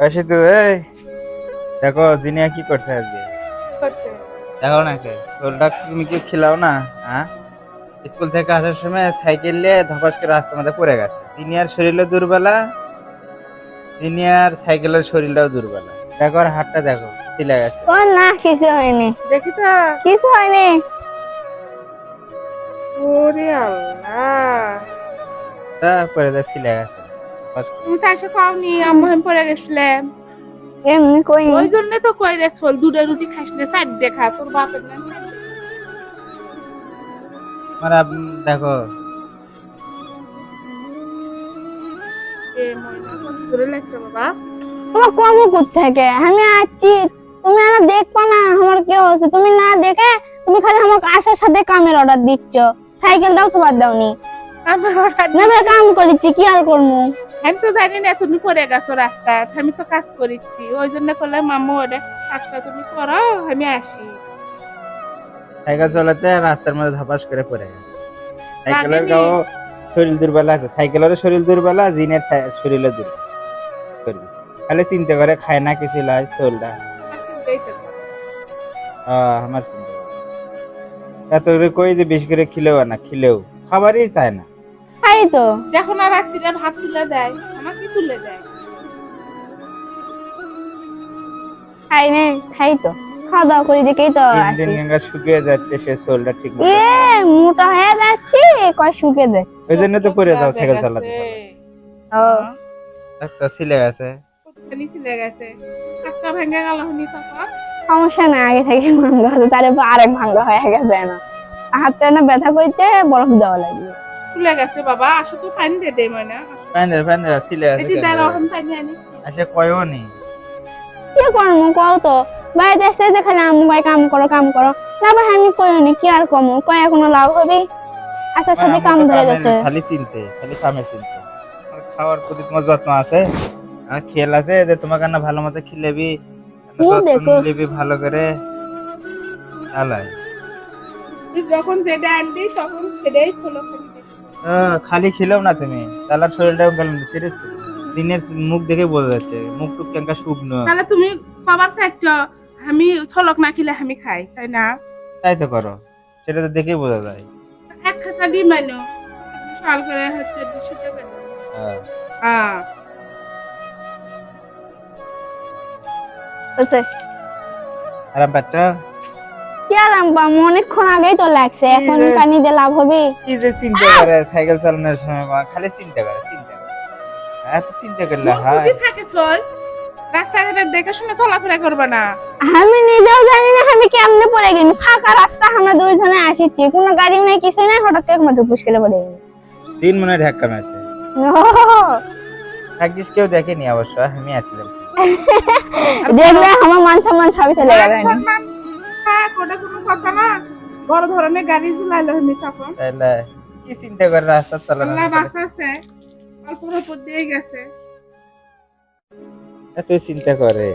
আসি তো এই। দেখো জিনিয়া কি করছে আজকে? দেখো না কে তুমি কি খিলাও না হ্যাঁ? স্কুল থেকে আসার সময় সাইকেল নিয়ে ধপাস করে রাস্তার মধ্যে পড়ে গেছে। জিনিয়ার শরীরও দুর্বলা জিনিয়ার সাইকেলের শরীরটাও দুর্বলা। দেখো আর হাতটা দেখো ছিলে গেছে। ও না কিছু হয়নি। দেখি তো। কিছু হয়নি। ওরে আল্লাহ। তারপরে তো ছিলে গেছে। ধপাস তুমি খাওনি আমি পরে গেছিলাম এমনি কই? ওই জন্য তো কই রে চল দুটো রুটি খাইস না সাইড দেখা তোর বাপের নাম আমার তোমার কম থেকে আমি আছি তুমি আর দেখবা না আমার কি হচ্ছে তুমি না দেখে তুমি খালি আমাকে আসার সাথে কামের অর্ডার দিচ্ছ। সাইকেলটাও ছোবার দাওনি। আমার হঠাৎ কাম করেছি কি আর করব আমি তো জানি না তুমি পরে গেছো রাস্তা আমি তো কাজ করেছি ওই জন্য করলাম মাম্মু ওটা কাজটা তুমি করো আমি আসি। সাইকেল চালাতে রাস্তার মধ্যে ধপাস করে পড়ে গেছে। সাইকেলের গাও শরীর দুর্বল আছে সাইকেলের শরীর দুর্বল জিনের শরীরও দুর্বল। খালি চিন্তা করে খায় না কিছু লাই আহ, আমার চিন্তা। এত করে কই যে বেশি করে খিলেও না খিলেও। খাবারই চায় না। তাই তো? দেখো না রাত্রিরে ভাত তুলে দেয় আমাকে তুলে দেয়। খাই নে খাই তো। খাওয়া দাওয়া করে দেখেই তো দিন গঙ্গা শুকিয়ে যাচ্ছে সে ঠিক মতো এ মোটা হয়ে যাচ্ছি কয় শুকে দে। ওই জন্য তো পরে যাও সাইকেল চালাতে ও। একটা ছিলে গেছে। কোথাখানি ছিলে গেছে? হাতটা ভেঙে গেল হনি তখন সমস্যা না আগে থেকে ভাঙ্গা হতো তারপর আরেক ভাঙ্গা হয়ে গেছে না হাতটা না ব্যথা করছে বরফ দেওয়া লাগবে। তুলে গেছে বাবা আসো তো পানি দে দে ময়না প্যান্ডেল প্যান্ডেল ছিলে গেছে এটি দাঁড়া ওখান পানি আনি। আসে কয়ও নি? কি করব কও তো। বাড়িতে এসে যে খালি আম্মু কয় কাম করো কাম করো। তারপর আমি কইনি কি আর কমো? কয় এখনও লাভ হবে? আসার সাথে কাম ধরে গেছে। খালি চিনতে খালি কামের চিনতে। আর খাওয়ার প্রতি তোমার যত্ন আছে? আর খেয়াল আছে যে তোমার কান্না ভালো মতো খিলেবি? দেখো। ভালো করে? আলাই। যখন যেটা আনবি তখন সেটাই ছোলো খালি দে। খিলেও না তুমি। তাহলে শরীরটাও গেল সেটা দিনের মুখ দেখে বোঝা যাচ্ছে মুখ টুক কেঙ্কা শুকনো? তাহলে তুমি কবার চাইছ আমি ছলক না খেলে আমি খাই তাই না? তাই তো করো সেটা তো দেখেই বোঝা যায়। এক খাঁচা ডিম আনো সকাল করে হচ্ছে দুশো টাকা। হ্যাঁ। হ্যাঁ বুঝছে? আর বাচ্চা কি আর অনেকক্ষণ আগেই তো লাগছে এখন পানি দিয়ে লাভ হবে? কি যে চিন্তা করে সাইকেল চালানোর সময় মা, খালি চিন্তা করে চিন্তা করে। এত চিন্তা করলে হয়। থাকে চল? রাস্তাঘাটে দেখে শুনে চলাফেরা করবে না। আমি নিজেও জানি না আমি কেমনে পড়ে গেছি ফাঁকা রাস্তা আমরা দুইজনে আসিছি কোনো গাড়ি নাই কিছু নাই হঠাৎ করে মাত্র পুষ্কেলে পড়ে গেছি তিন মনে ঢাক্কা মেরেছে। থাকিস কেউ দেখেনি অবশ্য আমি আসলাম দেখলে আমার মান সম্মান সবই চলে হ্যাঁ, ওটা কোনো কথা না। বড় ধরনের গাড়ি ঝুলাইলো হনি তখন তাইলে কি চিন্তা করে রাস্তা চালানো আল্লাহ বাঁচাছে অল্প অল্প দিয়ে গেছে। এত চিন্তা করে।